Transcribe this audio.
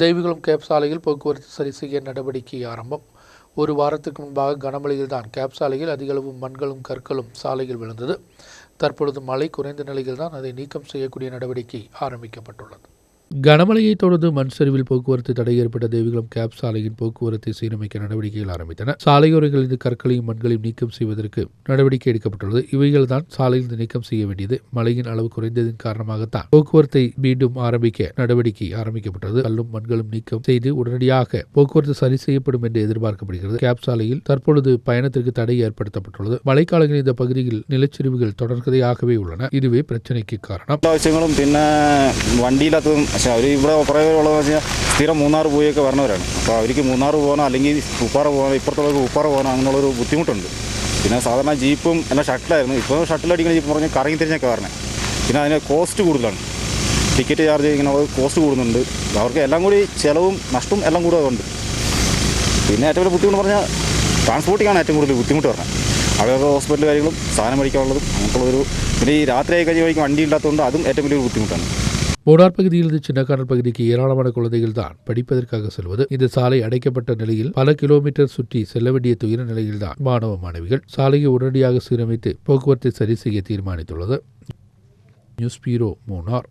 தெய்வகுளம் gap சாலையில் போக்குவரத்து சரி செய்ய நடவடிக்கை ஆரம்பம். ஒரு வாரத்துக்கு முன்பாக கனமழையில் தான் கேப் சாலையில் அதிகளவு மண்களும் கற்களும் சாலையில் விழுந்தது. தற்பொழுது மழை குறைந்த நிலையில் தான் அதை நீக்கம் செய்யக்கூடிய நடவடிக்கை ஆரம்பிக்கப்பட்டுள்ளது. கனமழையை தொடர்ந்து மண் சரிவில் போக்குவரத்து தடை ஏற்பட்ட தேவிகுளம் கேப் சாலையின் போக்குவரத்தை சீரமைக்க நடவடிக்கைகள் ஆரம்பித்தன. சாலையோரங்களில் இருந்து கற்களையும் மண்களையும் நீக்கம் செய்வதற்கு நடவடிக்கை எடுக்கப்பட்டுள்ளது. இவைகள் தான் சாலையில் நீக்கம் செய்ய வேண்டியது. மழையின் அளவு குறைந்ததன் காரணமாகத்தான் போக்குவரத்தை மீண்டும் ஆரம்பிக்க நடவடிக்கை ஆரம்பிக்கப்பட்டது கல்லும் மண்களும் நீக்கம் செய்து உடனடியாக போக்குவரத்து சரி செய்யப்படும் என்று எதிர்பார்க்கப்படுகிறது. கேப் சாலையில் தற்பொழுது பயணத்திற்கு தடை ஏற்படுத்தப்பட்டுள்ளது. மழைக்காலங்களில் இந்த பகுதியில் நிலச்சரிவுகள் தொடர்கதையாகவே உள்ளன. இதுவே பிரச்சனைக்கு காரணம். விஷயங்களும் பின்ன வண்டியில പക്ഷേ അവർ ഇവിടെ വെച്ച് വെച്ചാൽ സ്ഥിരം മൂന്നാർ പോയൊക്കെ വരണവരാണ്. അപ്പോൾ അവർക്ക് മൂന്നാർ പോകാനോ അല്ലെങ്കിൽ ഉപ്പാറ പോകാനോ ഇപ്പുറത്തുള്ളവർക്ക് ഉപ്പാറ പോകാനോ അങ്ങനെയുള്ളൊരു ബുദ്ധിമുട്ടുണ്ട്. പിന്നെ സാധാരണ ജീപ്പും എല്ലാം ഷട്ടിലായിരുന്നു. ഇപ്പോൾ ഷട്ടിലടിക്കുന്ന ജീപ്പ് പറഞ്ഞാൽ കറങ്ങി തിരിഞ്ഞൊക്കെ വരണേ. പിന്നെ അതിന് കോസ്റ്റ് കൂടുതലാണ്. ടിക്കറ്റ് ചാർജ് ഇങ്ങനെ കോസ്റ്റ് കൂടുന്നുണ്ട്. അവർക്ക് എല്ലാം കൂടി ചിലവും നഷ്ടവും എല്ലാം കൂടെ ഉണ്ട് പിന്നെ ഏറ്റവും വലിയ ബുദ്ധിമുട്ട് പറഞ്ഞാൽ ട്രാൻസ്പോർട്ടിങ്ങാണ് ഏറ്റവും കൂടുതൽ ബുദ്ധിമുട്ട് പറഞ്ഞത് അവരുടെ ഹോസ്പിറ്റൽ കാര്യങ്ങളും സാധനം മേടിക്കാനുള്ളതും അങ്ങനത്തുള്ളൊരു പിന്നെ ഈ രാത്രിയായി കഴിഞ്ഞ് വഴിക്ക് വണ്ടി ഇല്ലാത്തതുകൊണ്ട് അതും ഏറ്റവും വലിയൊരു ബുദ്ധിമുട്ടാണ്. மூடார் பகுதியிலிருந்து சின்னக்கானல் பகுதிக்கு ஏராளமான குழந்தைகள் தான் படிப்பதற்காக செல்வது. இந்த சாலை அடைக்கப்பட்ட நிலையில் பல கிலோமீட்டர் சுற்றி செல்ல வேண்டிய துயர நிலையில்தான் மாணவ மாணவிகள் சாலையை உடனடியாக சீரமைத்து போக்குவரத்தை சரி செய்ய தீர்மானித்துள்ளது. நியூஸ் பீரோ மூணார்